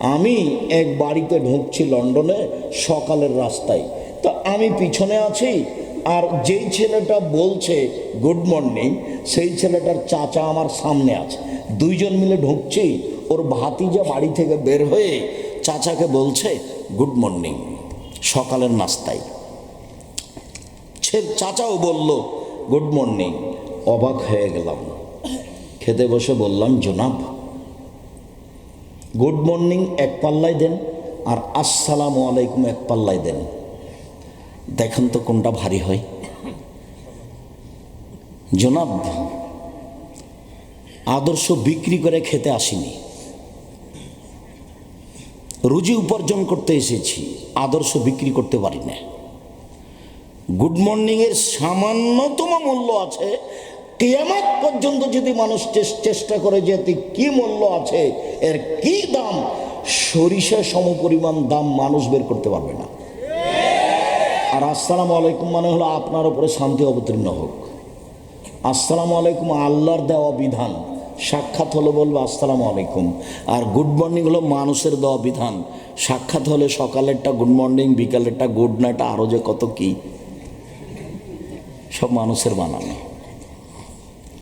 আমি এক বাড়িতে ঢুকছি লন্ডনে সকালের রাস্তায়। তো আমি পিছনে আছি আর যেই ছেলেটা বলছে, গুড মর্নিং, সেই ছেলেটার চাচা আমার সামনে আছে। দুইজন মিলে ঢুকছি, ওর ভাতিজা বাড়ি থেকে বের হয়ে চাচাকে বলছে, গুড মর্নিং, সকালের নাস্তায়। চাচাও বলল, গুড মর্নিং, অবাক হয়ে গেলাম। খেতে বসে বললাম, জনাব গুড মর্নিং, এক পাল্লায় দেন, আর আসসালামু আলাইকুম, এক পাল্লায় দেন। দেখেন তো কোনটা ভারী হয়। জনাব, আদর্শ বিক্রি করে খেতে আসিনি। রুজি উপার্জন করতে এসেছি, আদর্শ বিক্রি করতে পারি না। গুড মর্নিংয়ের সামান্যতম মূল্য আছে কিয়ামত পর্যন্ত যদি মানুষ চেষ্টা করে যে এতে কি মূল্য আছে, এর কি দাম সরিষা সমপরিমাণ দাম মানুষ বের করতে পারবে না। আর আসসালামু আলাইকুম মানে হলো আপনার উপরে শান্তি অবতীর্ণ হোক। আসসালামু আলাইকুম, আল্লাহর দেওয়া বিধান। সাক্ষাৎ হলে বলব আসসালামু আলাইকুম। আর গুড মর্নিং হলো মানুষের দেওয়া বিধান। সাক্ষাৎ হলে সকালেরটা গুড মর্নিং বিকালেরটা গুড নাইট আরও যে কত কি। সব মানুষের বানানো।